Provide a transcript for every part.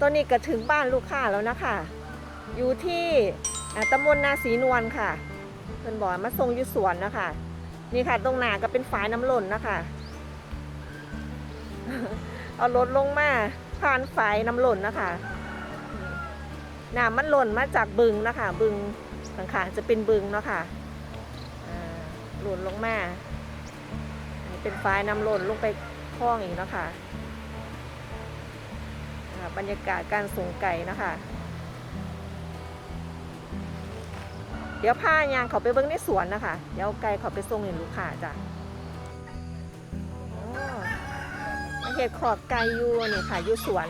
ตอนนี้ก็ถึงบ้านลูกค้าแล้วนะคะ อยู่ที่ตำบลนาศีนวลค่ะเพิ่นบอกมาส่งอยู่สวนนะคะ นี่ค่ะ ตรงหน้าก็เป็นฝายน้ำหล่นนะคะ เอารถลงมาผ่านฝายน้ำหล่นนะคะน้ำมันหล่นมาจากบึงนะคะ บึงข้างๆจะเป็นบึงเนาะค่ะอ่าหล่นลงมาเป็นฝายน้ำหล่นลงไปคลองอีกเนาะค่ะ อ่าบรรยากาศการส่งไก่นะคะ เดี๋ยวพายางเขาไปเบิ้งในสวนนะคะ เดี๋ยวเอาไก่เขาไปส่งให้ลูกค้าจ้ะอ๋อมาเห็ดขอบไก่อยู่นี่ค่ะอยู่สวน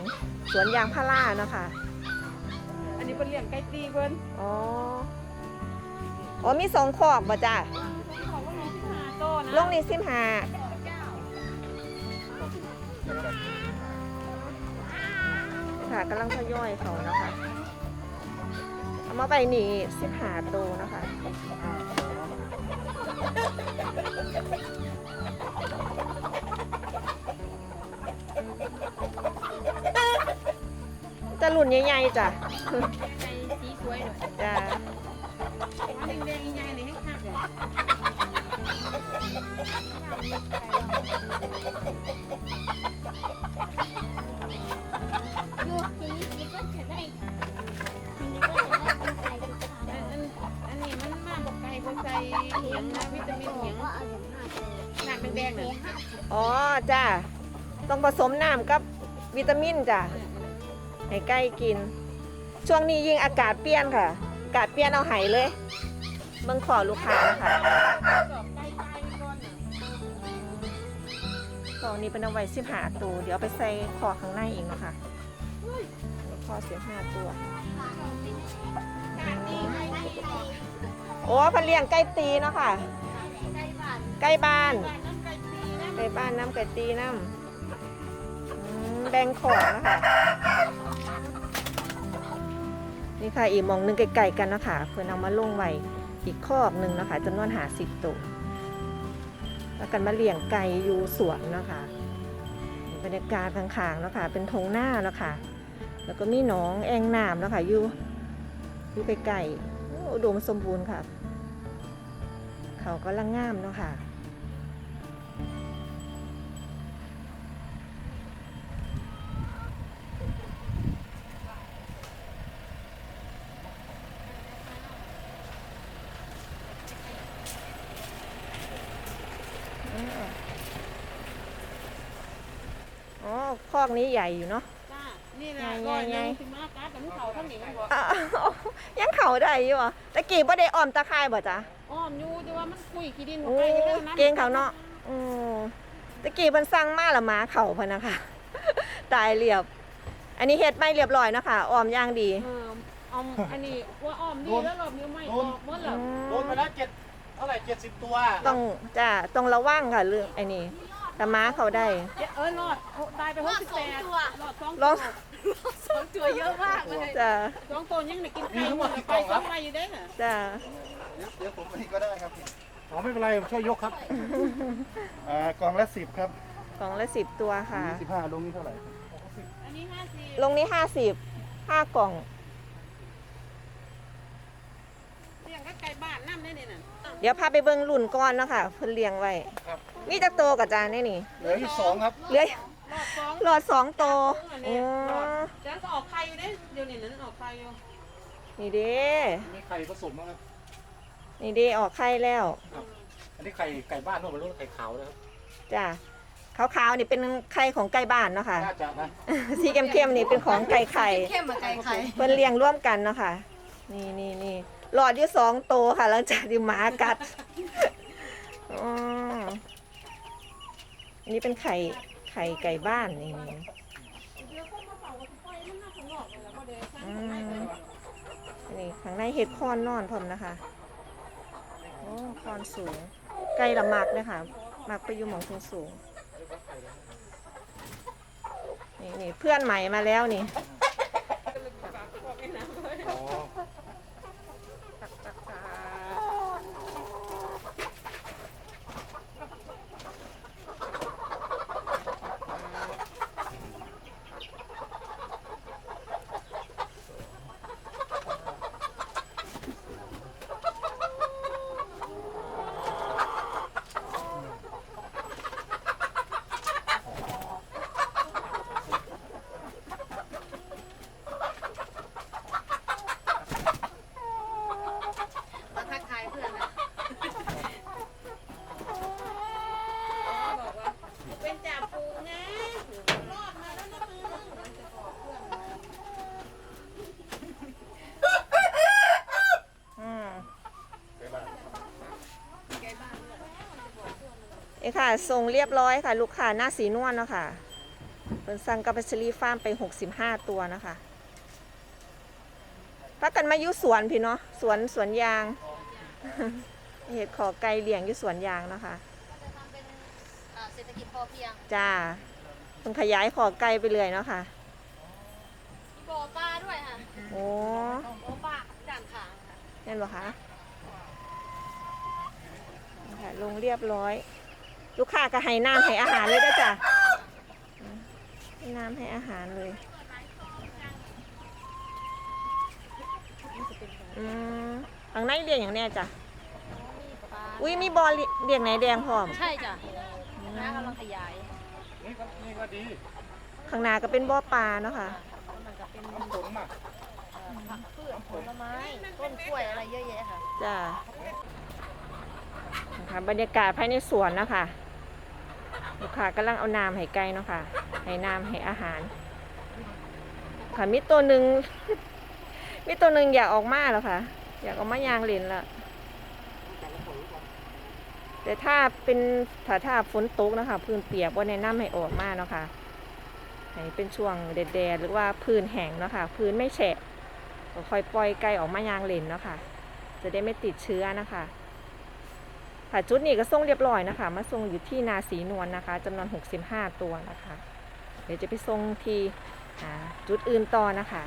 สวนยางพาราเนาะค่ะอันนี้เป็นเลี้ยงไก่ตีเพิ่นอ๋อ อ๋อมีสองขอบบ่จ้ะของว่าน้องที่หาโตนะลงนี่สิบห้า ค่ะกำลังทยอยเขานะคะ เอามาไปนี่สิบหาโตวนะคะจะหลุนใหญ่ๆจ้ะ แม่นะอ๋อจ้ะต้องผสมน้ำกับวิตามินจ้ะให้ใกล้กิน ช่วงนี้ยิ่งอากาศเปลี่ยนค่ะ อากาศเปลี่ยนเอาไหเลยเบิ่งขอลูกค้านะคะสอบไก่ตายไปก่อนน่ะตอนนี้เป็นเอาไว้สิบห้าตัว เดี๋ยวไปใส่ขอข้างในอีกเนาะคะขอเสิบห้าตัว โอ้พันเลี้ยงไก่ตีเนาะค่ะไก่บ้านใกล้บ้าน ไก่ตีนบ้านน้ำไก่ตีน้ำแบ่งของนะคะนี่ค่ะอีกมองหนึงไก่ๆกันนะคะเพื่อนเอามาลงไว้อีกคอกหนึ่งนะคะจำนวนหาสิบตัวแล้วกันมาเลี้ยงไก่อยู่สวนนะคะบรรยากาศข้างๆนะคะเป็นทงหน้าเนาะคะแล้วก็มีหนองแองน้ำเนาะคะอยู่อยู่ไกลๆโอ้อุดมสมบูรณ์ค่ะ เขาก็ลังงามเนาะค่ะ อ๋อคอกนี้ใหญ่อยู่เนาะ จ้านี่แหละใหญ่ๆร้อยหนึ่งสิมาการ์ดแต่มันเขาทั้งนี้มันบอกอ้าวยังเขาได้อยู่เหรอะตะกี้บ่ได้ออมตะไคร่บ่จ๊ะ อ้อมอยู่แต่ว่ามันคุยขี้ดินโอ้ไปเรื่องนั้นเก่งเขาเนาะอืมตะกี้เพิ่นสั่งมาละหมาเขาพะนะคะ ตายเรียบ อันนี้เฮ็ดไม่เรียบร้อยเนาะคะออมอย่างดีเออเอาอันนี้ว่าอ้อมดีแล้วรอบนี้ไม่ออกหมดแล้วโดนไปแล้วเจ็ดเท่าไหร่เจ็ดสิบตัวต้องจ้ะต้องระวังค่ะเรื่องไอ้นี่แต่ม้าเขาได้ เออรอดตายไปหกสิบแปดรอดสองรอดสองตัวเยอะมากเลยจ้ะสองตัวยังได้กินไก่หมดไปสองใบอยู่ได้น่ะจ้ะเดี๋ยวเดี๋ยวผมนี่ก็ได้ครับอ๋อไม่เป็นไรผมช่วยยกครับอ่ากล่องละสิบครับกล่องละสิบตัวค่ะยี่สิบห้าลงนี่เท่าไหร่อันนี้ห้าสิบลงนี้ห้าสิบห้ากล่อง เลี้ยงก็ ไก่บ้านน้ำได้เนี่ยน่ะเดี๋ยวพาไปเบิ่งรุ่นก้อนเนาะค่ะเพิ่นเลี้ยงไว้ครับ มีจักโตกับจานนี่นี่เหลืออีกสองครับเหลือรอดสองหลอดสองโตอันอ๋นี้อรอดแล้วก็ออกไข่อยู่ได้เดี๋ยวนี้นั้นออกไข่อยู่นี่เด้มีไข่ผสมนะครับนี่เด้ออกไข่แล้วอันนี้ไข่ไก่บ้านนู่นมันรู้ไข่ขาวนะครับจ้ะขาวๆนี่เป็นไข่ของไก่บ้านเนาะค่ะน่าจะนะสีเข้มๆนี่เป็นของไก่ไข่เข้มมาไก่ไข่เพิ่นเลี้ยงร่วมกันเนาะค่ะนี่นี่นี่ หลอดอยู่สองโตค่ะ หลังจากที่หมากัดอ๋ออันนี้เป็นไข่ไข่ไก่บ้านนี่นี่เดี๋ยวคนมาเป่ากับไฟมันน่าสงบเลยแล้วก็เดี๋ยวอืมนี่ข้างในเห็ดคอนนอนพร้อมนะคะโอ้คอนสูง ไก่ละมักเลยค่ะมักไปอยู่หมองสูงสูงนี่นี่เพื่อนใหม่มาแล้วนี่ อ๋อ เอ้ค่ะส่งเรียบร้อยค่ะ ลูกค้าหน้าสีนวลเนาะค่ะเป็นสั่งกับพัชรีฟาร์มไป 65 ตัวนะคะพักกันมาอยู่สวนพี่เนาะสวนสวนยาง เห็ดขอไก่เลี้ยงอยู่สวนยางเนาะค่ะจะทำเป็นอ่าเศรษฐกิจพอเพียงจ้าเพิ่งขยายขอไก่ไปเลยเนาะค่ะมีบ่อปลาด้วยค่ะ โอ้บ่อปลาด่านขางค่ะนั่นเหรอคะนี่ค่ะลงเรียบร้อย ลูกค้าก็ให้น้ำให้อาหารเลยด้วยจ้ะให้น้ำให้อาหารเลยอืมข้างในเรียงอย่างแน่จ้ะมีปลาอุ้ยมีบอลเรียงไหนแดงพร้อมใช่จ้ะน้ากำลังขยาย นี่ก็นี่ก็ดีข้างหน้าก็เป็นบ่อปลาเนาะค่ะมันก็เป็นน้ำฝนมาเอ่อผักพืชผลไม้ต้นกล้วยอะไรเยอะแยะค่ะจ้ะนะคะบรรยากาศภายในสวนเนาะคะ ลูกค้ากำลังเอาน้ำให้ไก่เนาะค่ะ ให้น้ำให้อาหาร ค่ะมีตัวหนึ่งมีตัวหนึ่งอยากออกมาแล้วค่ะ อยากออกมายางเล่นละแต่ถ้าเป็นถ้าถ้าฝนตกนะคะ พื้นเปียกว่าแนะนำให้ออกมาเนาะค่ะให้เป็นช่วงแดดๆหรือว่าพื้นแห้งเนาะค่ะ พื้นไม่แฉะก็ค่อยปล่อยไก่ออกมายางเล่นเนาะค่ะ จะได้ไม่ติดเชื้อนะคะ ค่ะจุดนี้ก็ส่งเรียบร้อยนะคะ มาส่งอยู่ที่นาสีนวลนะคะจำนวน 65 ตัวนะคะ เดี๋ยวจะไปส่งที่จุดอื่นต่อนะคะ